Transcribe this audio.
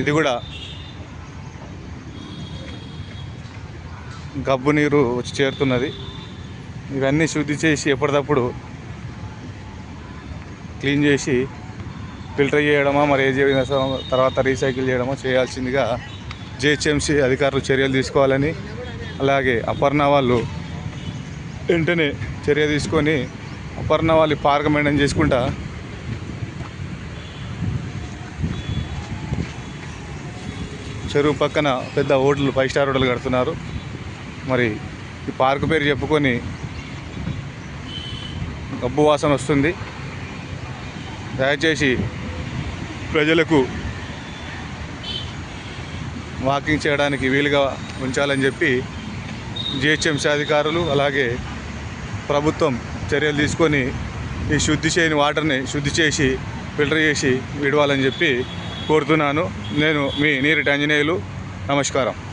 ఇది కూడా గబ్బు నీరు వచ్చి చేరుతున్నది. ఇవన్నీ శుద్ధి చేసి ఎప్పటికప్పుడు క్లీన్ చేసి ఫిల్టర్ చేయడమా మరి ఏ చేయడం తర్వాత రీసైకిల్ చేయడమో చేయాల్సిందిగా జిహెచ్ఎంసీ అధికారులు చర్యలు తీసుకోవాలని అలాగే అపర్ణ వాళ్ళు వెంటనే చర్య తీసుకొని అపర్ణ వాళ్ళు పార్క్ మెయింటైన్ చేసుకుంటా చెరువు పక్కన పెద్ద హోటల్ ఫైవ్ స్టార్ హోటల్ కడుతున్నారు. మరి ఈ పార్క్ పేరు చెప్పుకొని గబ్బు వాసన వస్తుంది. దయచేసి ప్రజలకు వాకింగ్ చేయడానికి వీలుగా ఉంచాలని చెప్పి జిహెచ్ఎంసీ అధికారులు అలాగే ప్రభుత్వం చర్యలు తీసుకొని ఈ శుద్ధి చేయని వాటర్ని శుద్ధి చేసి ఫిల్టర్ చేసి విడవాలని చెప్పి కోరుతున్నాను. నేను మీ నీరటి ఆంజనేయులు. నమస్కారం.